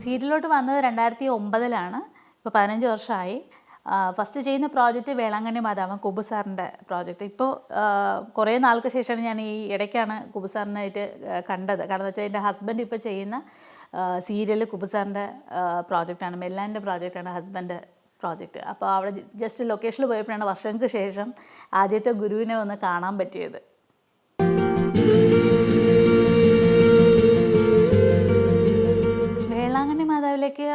ഫീൽഡിലോട്ട് വന്നത് രണ്ടായിരത്തി ഒമ്പതിലാണ് ഇപ്പോൾ പതിനഞ്ച് വർഷമായി ഫസ്റ്റ് ചെയ്യുന്ന പ്രോജക്റ്റ് വേളാങ്കണ്ണി മാതാവ് കുബു സാറിന്റെ പ്രോജക്റ്റ് ഇപ്പോൾ കുറേ നാൾക്ക് ശേഷമാണ് ഞാൻ ഈ ഇടയ്ക്കാണ് കുബു സാറിനായിട്ട് ആ, കണ്ടത്. കാരണം വെച്ചാൽ എന്റെ ഹസ്ബൻഡ് ഇപ്പോൾ ചെയ്യുന്ന സീരിയൽ കുബു സാറിന്റെ പ്രോജക്റ്റാണ് മെല്ലാന്റെ പ്രോജക്റ്റാണ് ഹസ്ബൻഡ് പ്രോജക്റ്റ് അപ്പോൾ അവിടെ ജസ്റ്റ് ലൊക്കേഷനിൽ പോയപ്പോഴാണ് വർഷങ്ങൾക്ക് ശേഷം ആദ്യത്തെ ഗുരുവിനെ ഒന്ന് കാണാൻ പറ്റിയത്. മാതാവിലേക്ക്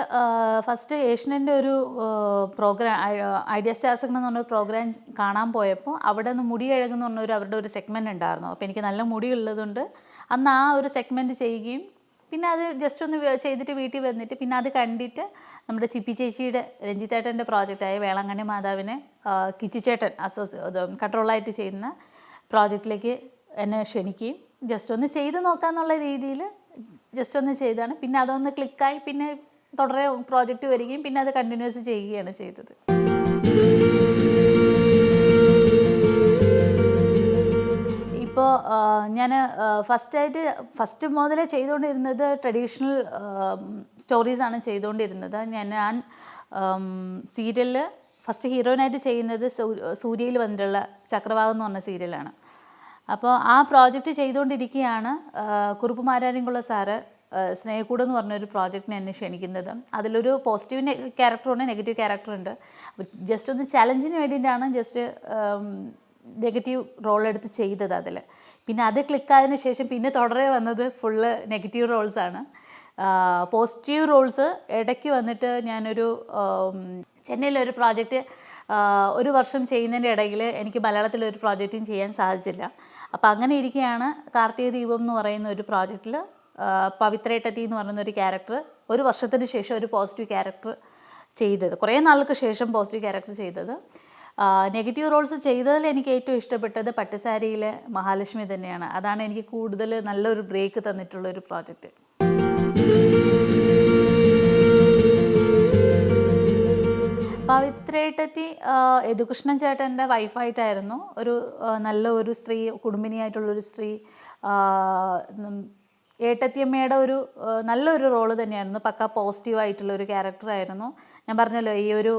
ഫസ്റ്റ് ഏഷ്യന്റെ ഒരു പ്രോഗ്രാം ഐഡിയ സ്റ്റാർസ് എന്ന് പറഞ്ഞൊരു പ്രോഗ്രാം കാണാൻ പോയപ്പോൾ അവിടെ നിന്ന് മുടി കഴുകുന്ന പറഞ്ഞൊരു അവരുടെ ഒരു സെഗ്മെന്റ് ഉണ്ടായിരുന്നു. അപ്പോൾ എനിക്ക് നല്ല മുടി ഉള്ളതുകൊണ്ട് അന്ന് ആ ഒരു സെഗ്മെന്റ് ചെയ്യുകയും പിന്നെ അത് ജസ്റ്റ് ഒന്ന് ചെയ്തിട്ട് വീട്ടിൽ വന്നിട്ട് പിന്നെ അത് കണ്ടിട്ട് നമ്മുടെ ചിപ്പി ചേച്ചിയുടെ രഞ്ജിത്തേട്ടന്റെ പ്രോജക്റ്റായ വേളാങ്കണ്ണി മാതാവിനെ കിച്ചിച്ചേട്ടൻ കിച്ചു ചേട്ടൻ അസോസി കൺട്രോളായിട്ട് ചെയ്യുന്ന പ്രോജക്റ്റിലേക്ക് എന്നെ ക്ഷണിക്കുകയും ജസ്റ്റ് ഒന്ന് ചെയ്ത് നോക്കാന്നുള്ള രീതിയിൽ ജസ്റ്റ് ഒന്ന് ചെയ്താണ് പിന്നെ അതൊന്ന് ക്ലിക്കായി പിന്നെ തുടരെ പ്രോജക്റ്റ് വരികയും പിന്നെ അത് കണ്ടിന്യൂസ് ചെയ്യുകയാണ് ചെയ്തത്. ഇപ്പോൾ ഞാൻ ഫസ്റ്റായിട്ട് ഫസ്റ്റ് മുതലേ ചെയ്തുകൊണ്ടിരുന്നത് ട്രഡീഷണൽ സ്റ്റോറീസാണ് ചെയ്തുകൊണ്ടിരുന്നത് ഞാൻ ഞാൻ സീരിയലിൽ ഫസ്റ്റ് ഹീറോയിനായിട്ട് ചെയ്യുന്നത് സൂര്യയിൽ വന്നിട്ടുള്ള ചക്രവാകം എന്ന് പറഞ്ഞ സീരിയലാണ് അപ്പോൾ ആ പ്രോജക്റ്റ് ചെയ്തുകൊണ്ടിരിക്കുകയാണ് കുറുപ്പ് സാറ് സ്നേഹക്കൂട് എന്ന് പറഞ്ഞൊരു പ്രോജക്റ്റിനെ എന്നെ ക്ഷണിക്കുന്നത്. അതിലൊരു പോസിറ്റീവ് ക്യാരക്ടറുണ്ട് നെഗറ്റീവ് ക്യാരക്ടറുണ്ട്. ജസ്റ്റ് ഒന്ന് ചലഞ്ചിന് വേണ്ടിയിട്ടാണ് ജസ്റ്റ് നെഗറ്റീവ് റോൾ എടുത്ത് ചെയ്തത് അതിൽ പിന്നെ അത് ക്ലിക്കായതിനു ശേഷം പിന്നെ തുടരെ വന്നത് ഫുള്ള് നെഗറ്റീവ് റോൾസാണ്. പോസിറ്റീവ് റോൾസ് ഇടയ്ക്ക് വന്നിട്ട് ഞാനൊരു ആം, ചെന്നൈയിലൊരു പ്രോജക്റ്റ് ഒരു വർഷം ചെയ്യുന്നതിന്റെ ഇടയിൽ എനിക്ക് മലയാളത്തിൽ ഒരു പ്രോജക്റ്റും ചെയ്യാൻ സാധിച്ചില്ല. അപ്പോൾ അങ്ങനെ ഇരിക്കുകയാണ് കാർത്തിക ദീപം എന്ന് പറയുന്ന ഒരു പ്രോജക്റ്റിൽ പവിത്രേട്ടത്തി എന്ന് പറയുന്ന ഒരു ക്യാരക്ടർ ഒരു വർഷത്തിന് ശേഷം ഒരു പോസിറ്റീവ് ക്യാരക്ടർ ചെയ്തത്. കുറേ നാൾക്ക് ശേഷം പോസിറ്റീവ് ക്യാരക്ടർ ചെയ്തത്. നെഗറ്റീവ് റോൾസ് ചെയ്തതിൽ എനിക്ക് ഏറ്റവും ഇഷ്ടപ്പെട്ടത് പട്ടുസാരിയിലെ മഹാലക്ഷ്മി തന്നെയാണ്. അതാണ് എനിക്ക് കൂടുതൽ നല്ലൊരു ബ്രേക്ക് തന്നിട്ടുള്ള ഒരു പ്രോജക്റ്റ് പവിത്രേട്ടത്തി യദുകൃഷ്ണൻ ചേട്ടന്റെ വൈഫായിട്ടായിരുന്നു. ഒരു നല്ല ഒരു സ്ത്രീ കുടുംബിനിയായിട്ടുള്ളൊരു സ്ത്രീ. ഏട്ടത്തിയമ്മയുടെ ഒരു നല്ലൊരു റോൾ തന്നെയായിരുന്നു. പക്ക പോസിറ്റീവ് ആയിട്ടുള്ള ഒരു ക്യാരക്ടറായിരുന്നു. ഞാൻ പറഞ്ഞല്ലോ ഈ ഒരു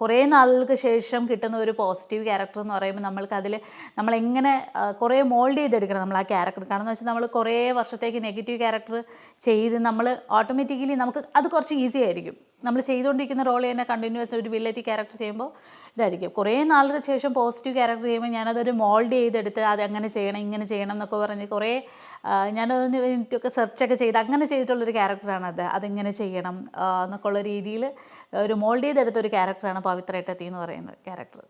കുറേ നാളുകൾക്ക് ശേഷം കിട്ടുന്ന ഒരു പോസിറ്റീവ് ക്യാരക്ടർ എന്ന് പറയുമ്പോൾ നമ്മൾക്ക് അതിൽ നമ്മളെങ്ങനെ കുറേ മോൾഡ് ചെയ്തെടുക്കണം നമ്മൾ ആ ക്യാരക്ടർ. കാരണം എന്ന് വെച്ചാൽ നമ്മൾ കുറേ വർഷത്തേക്ക് നെഗറ്റീവ് ക്യാരക്ടർ ചെയ്ത് നമ്മൾ ഓട്ടോമാറ്റിക്കലി നമുക്ക് അത് കുറച്ച് ഈസി ആയിരിക്കും. നമ്മൾ ചെയ്തുകൊണ്ടിരിക്കുന്ന റോൾ തന്നെ കണ്ടിന്യൂസ് ഒരു വില്ലത്തി ക്യാരക്ടർ ചെയ്യുമ്പോൾ ഇതായിരിക്കും. കുറേ നാളുകൾക്ക് ശേഷം പോസിറ്റീവ് ക്യാരക്ടർ ചെയ്യുമ്പോൾ ഞാനതൊരു മോൾഡ് ചെയ്തെടുത്ത് അത് അങ്ങനെ ചെയ്യണം ഇങ്ങനെ ചെയ്യണം എന്നൊക്കെ പറഞ്ഞ് കുറേ ഞാനതിന് വേണ്ടിയിട്ടൊക്കെ സെർച്ചൊക്കെ ചെയ്ത് അങ്ങനെ ചെയ്തിട്ടുള്ളൊരു ക്യാരക്ടറാണ് അത്. അതിങ്ങനെ ചെയ്യണം എന്നൊക്കെയുള്ള രീതിയിൽ ഒരു മോൾഡ് ചെയ്തെടുത്ത ഒരു ക്യാരക്ടറാണ് പവിത്രേട്ടത്തി എന്ന് പറയുന്നത് ക്യാരക്ടർ